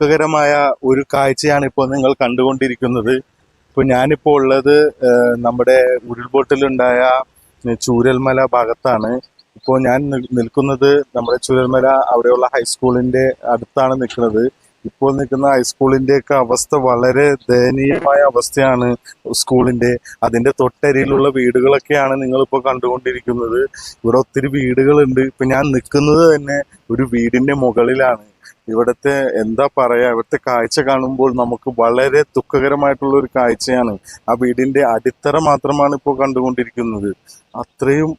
ദുഃഖകരമായ ഒരു കാഴ്ചയാണ് ഇപ്പോൾ നിങ്ങൾ കണ്ടുകൊണ്ടിരിക്കുന്നത്. ഇപ്പോൾ ഞാനിപ്പോൾ ഉള്ളത് നമ്മുടെ ഉരുൾപൊട്ടലുണ്ടായ ചൂരൽമല ഭാഗത്താണ്. ഇപ്പോൾ ഞാൻ നിൽക്കുന്നത് നമ്മുടെ ചൂരൽമല അവിടെയുള്ള ഹൈസ്കൂളിന്റെ അടുത്താണ് നിൽക്കുന്നത്. ഇപ്പോൾ നിൽക്കുന്ന ഹൈസ്കൂളിന്റെ ഒക്കെ അവസ്ഥ വളരെ ദയനീയമായ അവസ്ഥയാണ് സ്കൂളിന്റെ അതിന്റെ തൊട്ടരിയിലുള്ള വീടുകളൊക്കെയാണ് നിങ്ങളിപ്പോൾ കണ്ടുകൊണ്ടിരിക്കുന്നത്. ഇവിടെ ഒത്തിരി വീടുകളുണ്ട്. ഇപ്പൊ ഞാൻ നിൽക്കുന്നത് തന്നെ ഒരു വീടിന്റെ മുകളിലാണ്. ഇവിടുത്തെ എന്താ പറയാ ഇവിടുത്തെ കാഴ്ച കാണുമ്പോൾ നമുക്ക് വളരെ ദുഃഖകരമായിട്ടുള്ള ഒരു കാഴ്ചയാണ്. ആ വീടിന്റെ അടിത്തറ മാത്രമാണ് ഇപ്പോൾ കണ്ടുകൊണ്ടിരിക്കുന്നത്. അത്രയും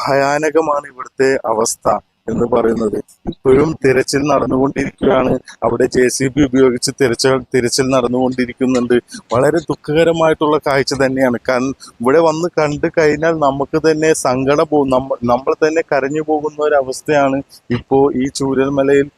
ഭയാനകമാണ് ഇവിടുത്തെ അവസ്ഥ. എന്ന് പറയുന്നത്. ഇപ്പോഴും തിരച്ചിൽ നടന്നുകൊണ്ടിരിക്കുകയാണ്. അവിടെ ജെ സി ബി ഉപയോഗിച്ച് തിരച്ചിൽ തിരച്ചിൽ നടന്നുകൊണ്ടിരിക്കുന്നുണ്ട്. വളരെ ദുഃഖകരമായിട്ടുള്ള കാഴ്ച തന്നെയാണ്. കാരണം ഇവിടെ വന്ന് കണ്ടു കഴിഞ്ഞാൽ നമുക്ക് തന്നെ സങ്കടം പോകും നമ്മ നമ്മൾ തന്നെ കരഞ്ഞു പോകുന്ന ഒരവസ്ഥയാണ് ഇപ്പോൾ ഈ ചൂരൽമലയിൽ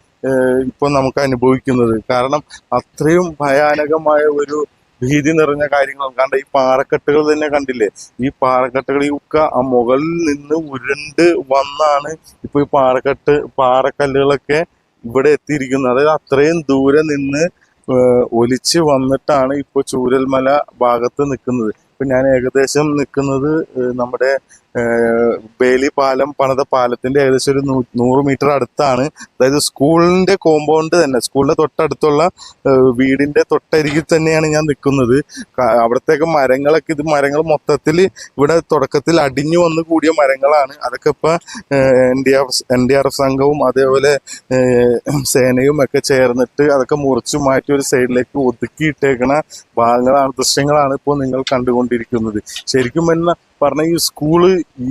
ഇപ്പോൾ നമുക്ക് അനുഭവിക്കുന്നത്. കാരണം അത്രയും ഭയാനകമായ ഒരു ഭീതി നിറഞ്ഞ കാര്യങ്ങളും കാരണം ഈ പാറക്കെട്ടുകൾ തന്നെ കണ്ടില്ലേ? ഈ പാറക്കെട്ടുകൾ ഈ ഒക്കെ ആ മുകളിൽ നിന്ന് ഉരുണ്ട് വന്നാണ് ഇപ്പൊ ഈ പാറക്കെട്ട് പാറക്കല്ലുകളൊക്കെ ഇവിടെ എത്തിയിരിക്കുന്നത്. അതായത് അത്രയും ദൂരെ നിന്ന് ഒലിച്ച് വന്നിട്ടാണ് ഇപ്പൊ ചൂരൽമല ഭാഗത്ത് നിൽക്കുന്നത്. ഇപ്പൊ ഞാൻ ഏകദേശം നിൽക്കുന്നത് നമ്മുടെ ബേലി പാലം പണിത പാലത്തിന്റെ ഏകദേശം ഒരു നൂറ് മീറ്റർ അടുത്താണ്. അതായത് സ്കൂളിന്റെ കോമ്പൗണ്ട് തന്നെ. സ്കൂളിന്റെ തൊട്ടടുത്തുള്ള വീടിന്റെ തൊട്ടരികിൽ തന്നെയാണ് ഞാൻ നിൽക്കുന്നത്. അവിടത്തേക്ക് മരങ്ങളൊക്കെ ഇത് മരങ്ങൾ മൊത്തത്തിൽ ഇവിടെ തുടക്കത്തിൽ അടിഞ്ഞു വന്ന് കൂടിയ മരങ്ങളാണ്. അതൊക്കെ ഇപ്പൊ N D N D R F സംഘവും അതേപോലെ സേനയും ഒക്കെ ചേർന്നിട്ട് അതൊക്കെ മുറിച്ചു മാറ്റി ഒരു സൈഡിലേക്ക് ഒതുക്കിയിട്ടേക്കണ ഭാഗങ്ങളാണ് ദൃശ്യങ്ങളാണ് ഇപ്പോൾ നിങ്ങൾ കണ്ടുകൊണ്ടിരിക്കുന്നത്. ശരിക്കും പറഞ്ഞ പറഞ്ഞ ഈ സ്കൂൾ ഈ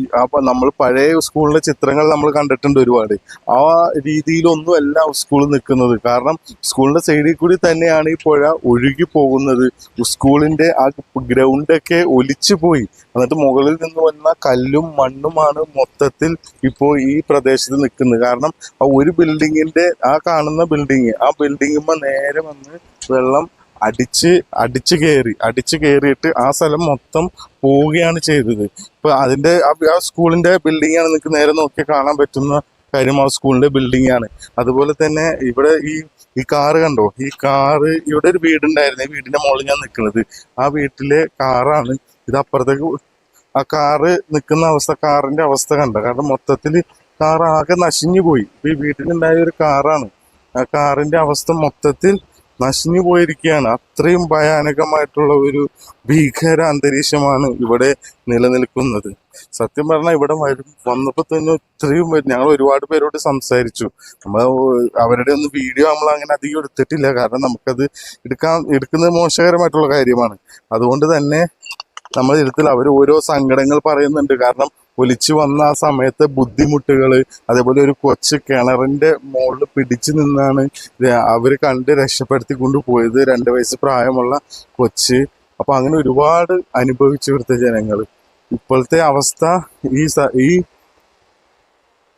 നമ്മൾ പഴയ സ്കൂളിലെ ചിത്രങ്ങൾ നമ്മൾ കണ്ടിട്ടുണ്ട് ഒരുപാട്. ആ രീതിയിലൊന്നുമല്ല സ്കൂൾ നിൽക്കുന്നത്. കാരണം സ്കൂളിന്റെ സൈഡിൽ കൂടി തന്നെയാണ് ഈ പുഴ ഒഴുകി പോകുന്നത്. സ്കൂളിന്റെ ആ ഗ്രൗണ്ടൊക്കെ ഒലിച്ചു പോയി. എന്നിട്ട് മുകളിൽ നിന്ന് വന്ന കല്ലും മണ്ണുമാണ് മൊത്തത്തിൽ ഇപ്പോൾ ഈ പ്രദേശത്ത് നിൽക്കുന്നത്. കാരണം ആ ഒരു ബിൽഡിങ്ങിന്റെ ആ കാണുന്ന ബിൽഡിങ് ആ ബിൽഡിങ്ങുമ്പോ നേരെ വന്ന് വെള്ളം അടിച്ച് അടിച്ച് കയറി അടിച്ച് കയറിയിട്ട് ആ സ്ഥലം മൊത്തം പോവുകയാണ് ചെയ്തത്. ഇപ്പൊ അതിന്റെ ആ സ്കൂളിന്റെ ബിൽഡിംഗ് ആണ് നിങ്ങൾക്ക് നേരെ നോക്കി കാണാൻ പറ്റുന്ന കാര്യം ആ സ്കൂളിന്റെ ബിൽഡിംഗ് ആണ് അതുപോലെ തന്നെ ഇവിടെ ഈ ഈ കാറ് കണ്ടോ? ഈ കാറ് ഇവിടെ ഒരു വീടുണ്ടായിരുന്നു. ഈ വീടിന്റെ മുകളിൽ ഞാൻ നിൽക്കുന്നത് ആ വീട്ടിലെ കാറാണ് ഇത് അപ്പുറത്തേക്ക് ആ കാറ് നിൽക്കുന്ന അവസ്ഥ കാറിന്റെ അവസ്ഥ കണ്ട? കാരണം മൊത്തത്തിൽ കാർ ആകെ നശിഞ്ഞു പോയി. ഈ വീട്ടിലുണ്ടായ ഒരു കാറാണ് ആ കാറിന്റെ അവസ്ഥ മൊത്തത്തിൽ നശിഞ്ഞു പോയിരിക്കുകയാണ്. അത്രയും ഭയാനകമായിട്ടുള്ള ഒരു ഭീകര അന്തരീക്ഷമാണ് ഇവിടെ നിലനിൽക്കുന്നത്. സത്യം പറഞ്ഞാൽ ഇവിടെ വരും വന്നപ്പോൾ തന്നെ വരും ഞങ്ങൾ ഒരുപാട് പേരോട് സംസാരിച്ചു. നമ്മൾ അവരുടെ ഒന്നും വീഡിയോ നമ്മൾ അങ്ങനെ അധികം എടുത്തിട്ടില്ല. കാരണം നമുക്കത് എടുക്കാൻ എടുക്കുന്നത് മോശകരമായിട്ടുള്ള കാര്യമാണ്. അതുകൊണ്ട് തന്നെ നമ്മുടെ എടുത്തില്ല അവർ ഓരോ സങ്കടങ്ങൾ പറയുന്നുണ്ട്. കാരണം ഒലിച്ചു വന്ന ആ സമയത്തെ ബുദ്ധിമുട്ടുകൾ അതേപോലെ ഒരു കൊച്ചു കിണറിന്റെ മുകളിൽ പിടിച്ചു നിന്നാണ് അവർ കണ്ട് രക്ഷപ്പെടുത്തി കൊണ്ടുപോയത് രണ്ട് വയസ്സ് പ്രായമുള്ള കൊച്ച്. അപ്പൊ അങ്ങനെ ഒരുപാട് അനുഭവിച്ചു ഇവിടുത്തെ ജനങ്ങൾ ഇപ്പോഴത്തെ അവസ്ഥ ഈ ഈ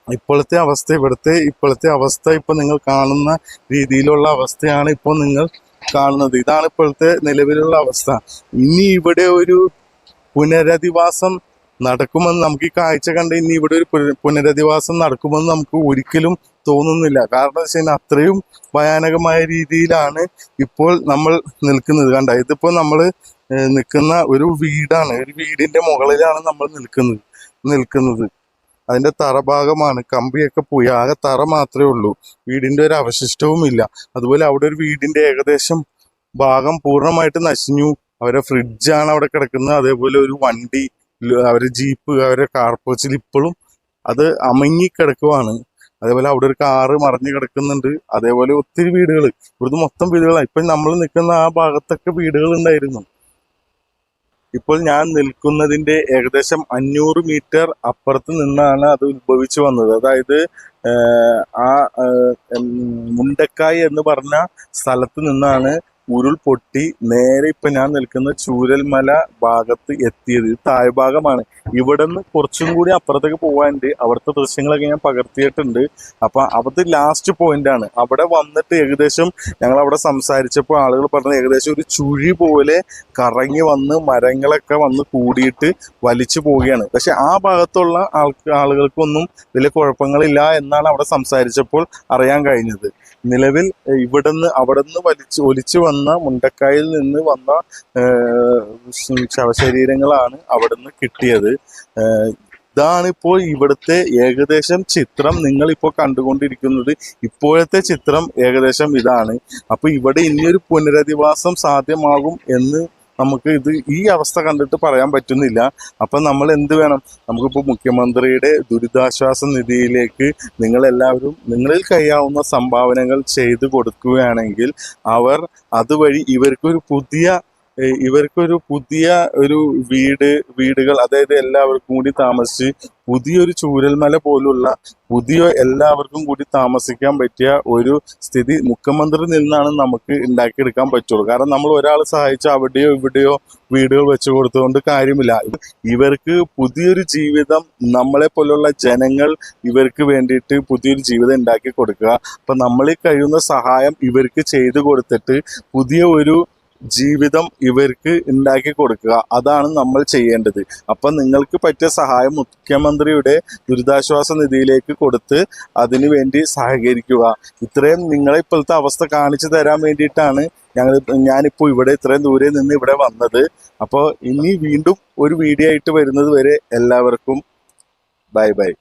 ഇപ്പോഴത്തെ അവസ്ഥ ഇവിടുത്തെ ഇപ്പോഴത്തെ അവസ്ഥ ഇപ്പൊ നിങ്ങൾ കാണുന്ന രീതിയിലുള്ള അവസ്ഥയാണ് ഇപ്പോൾ നിങ്ങൾ കാണുന്നത്. ഇതാണ് ഇപ്പോഴത്തെ നിലവിലുള്ള അവസ്ഥ. ഇനി ഇവിടെ ഒരു പുനരധിവാസം നടക്കുമെന്ന് നമുക്ക് ഈ കാഴ്ച കണ്ട് ഇനി ഇവിടെ ഒരു പുനരധിവാസം നടക്കുമെന്ന് നമുക്ക് ഒരിക്കലും തോന്നുന്നില്ല. കാരണം വെച്ച് കഴിഞ്ഞാൽ അത്രയും ഭയാനകമായ രീതിയിലാണ് ഇപ്പോൾ നമ്മൾ നിൽക്കുന്നത്. കണ്ട? ഇതിപ്പോ നമ്മൾ നിൽക്കുന്ന ഒരു വീടാണ്. ഒരു വീടിന്റെ മുകളിലാണ് നമ്മൾ നിൽക്കുന്നത് നിൽക്കുന്നത്. അതിന്റെ തറഭാഗമാണ് കമ്പിയൊക്കെ പോയി. ആകെ തറ മാത്രമേ ഉള്ളൂ. വീടിന്റെ ഒരു അവശിഷ്ടവും ഇല്ല. അതുപോലെ അവിടെ ഒരു വീടിന്റെ ഏകദേശം ഭാഗം പൂർണമായിട്ട് നശിഞ്ഞു. അവരെ ഫ്രിഡ്ജാണ് അവിടെ കിടക്കുന്നത്. അതേപോലെ ഒരു വണ്ടി അവരെ ജീപ്പ് അവരെ കാർപോച്ചിൽ ഇപ്പോഴും അത് അമങ്ങി കിടക്കുവാണ്. അതേപോലെ അവിടെ ഒരു കാറ് മറിഞ്ഞു കിടക്കുന്നുണ്ട്. അതേപോലെ ഒത്തിരി വീടുകൾ ഇവിടുന്ന് മൊത്തം വീടുകളാണ് ഇപ്പൊ നമ്മൾ നിൽക്കുന്ന ആ ഭാഗത്തൊക്കെ വീടുകൾ ഉണ്ടായിരുന്നു. ഇപ്പോൾ ഞാൻ നിൽക്കുന്നതിന്റെ ഏകദേശം അഞ്ഞൂറ് മീറ്റർ അപ്പുറത്ത് നിന്നാണ് അത് ഉത്ഭവിച്ചു വന്നത്. അതായത് ആ മുണ്ടക്കായ് എന്ന് പറഞ്ഞ സ്ഥലത്ത് നിന്നാണ് ഉരുൾ പൊട്ടി നേരെ ഇപ്പൊ ഞാൻ നിൽക്കുന്ന ചൂരൽമല ഭാഗത്ത് എത്തിയത്. ഇത് താഴ്ഭാഗമാണ് ഇവിടെ നിന്ന് കുറച്ചും കൂടി അപ്പുറത്തേക്ക് പോകാനുണ്ട് അവിടുത്തെ ദൃശ്യങ്ങളൊക്കെ ഞാൻ പകർത്തിയിട്ടുണ്ട്. അപ്പൊ അവിടുത്തെ ലാസ്റ്റ് പോയിന്റ് ആണ്. അവിടെ വന്നിട്ട് ഏകദേശം ഞങ്ങൾ അവിടെ സംസാരിച്ചപ്പോൾ ആളുകൾ പറഞ്ഞത് ഏകദേശം ഒരു ചുഴി പോലെ കറങ്ങി വന്ന് മരങ്ങളൊക്കെ വന്ന് കൂടിയിട്ട് വലിച്ചു പോവുകയാണ്. പക്ഷെ ആ ഭാഗത്തുള്ള ആൾക്ക് ആളുകൾക്കൊന്നും വലിയ കുഴപ്പങ്ങളില്ല എന്നാണ് അവിടെ സംസാരിച്ചപ്പോൾ അറിയാൻ കഴിഞ്ഞത്. നിലവിൽ ഇവിടുന്ന് അവിടുന്ന് വലിച്ച് ഒലിച്ചു വന്ന മുണ്ടക്കായിൽ നിന്ന് വന്ന ശവശരീരങ്ങളാണ് അവിടുന്ന് കിട്ടിയത്. ഇതാണ് ഇപ്പോൾ ഇവിടുത്തെ ഏകദേശം ചിത്രം നിങ്ങൾ ഇപ്പോൾ കണ്ടുകൊണ്ടിരിക്കുന്നത്. ഇപ്പോഴത്തെ ചിത്രം ഏകദേശം ഇതാണ്. അപ്പോൾ ഇവിടെ ഇനിയൊരു പുനരധിവാസം സാധ്യമാകും എന്ന് നമുക്ക് ഇത് ഈ അവസ്ഥ കണ്ടിട്ട് പറയാൻ പറ്റുന്നില്ല. അപ്പൊ നമ്മൾ എന്ത് വേണം? നമുക്കിപ്പോൾ മുഖ്യമന്ത്രിയുടെ ദുരിതാശ്വാസ നിധിയിലേക്ക് നിങ്ങൾ എല്ലാവരും നിങ്ങളിൽ കഴിയാവുന്ന സംഭാവനകൾ ചെയ്തു കൊടുക്കുകയാണെങ്കിൽ അവർ അതുവഴി ഇവർക്കൊരു പുതിയ ഇവർക്കൊരു പുതിയ ഒരു വീട് വീടുകൾ അതായത് എല്ലാവർക്കും കൂടി താമസിച്ച് പുതിയൊരു ചൂരൽമല പോലുള്ള പുതിയ എല്ലാവർക്കും കൂടി താമസിക്കാൻ പറ്റിയ ഒരു സ്ഥിതി മുഖ്യമന്ത്രി നിന്നാണ് നമുക്ക് ഉണ്ടാക്കിയെടുക്കാൻ പറ്റുള്ളൂ. കാരണം നമ്മൾ ഒരാൾ സഹായിച്ച അവിടെയോ ഇവിടെയോ വീടുകൾ വെച്ചു കൊടുത്തുകൊണ്ട് കാര്യമില്ല. ഇവർക്ക് പുതിയൊരു ജീവിതം നമ്മളെ പോലുള്ള ജനങ്ങൾ ഇവർക്ക് വേണ്ടിയിട്ട് പുതിയൊരു ജീവിതം ഉണ്ടാക്കി കൊടുക്കുക. അപ്പൊ നമ്മളിൽ കഴിയുന്ന സഹായം ഇവർക്ക് ചെയ്തു കൊടുത്തിട്ട് പുതിയ ഒരു ജീവിതം ഇവർക്ക് ഉണ്ടാക്കി കൊടുക്കുക. അതാണ് നമ്മൾ ചെയ്യേണ്ടത്. അപ്പൊ നിങ്ങൾക്ക് പറ്റിയ സഹായം മുഖ്യമന്ത്രിയുടെ ദുരിതാശ്വാസ നിധിയിലേക്ക് കൊടുത്ത് അതിനു വേണ്ടി സഹകരിക്കുക. ഇത്രയും നിങ്ങളെ ഇപ്പോഴത്തെ അവസ്ഥ കാണിച്ചു തരാൻ വേണ്ടിയിട്ടാണ് ഞങ്ങൾ ഞാനിപ്പോൾ ഇവിടെ ഇത്രയും ദൂരെ നിന്ന് ഇവിടെ വന്നത്. അപ്പോൾ ഇനി വീണ്ടും ഒരു വീഡിയോ ആയിട്ട് വരുന്നത് വരെ എല്ലാവർക്കും ബൈ ബൈ.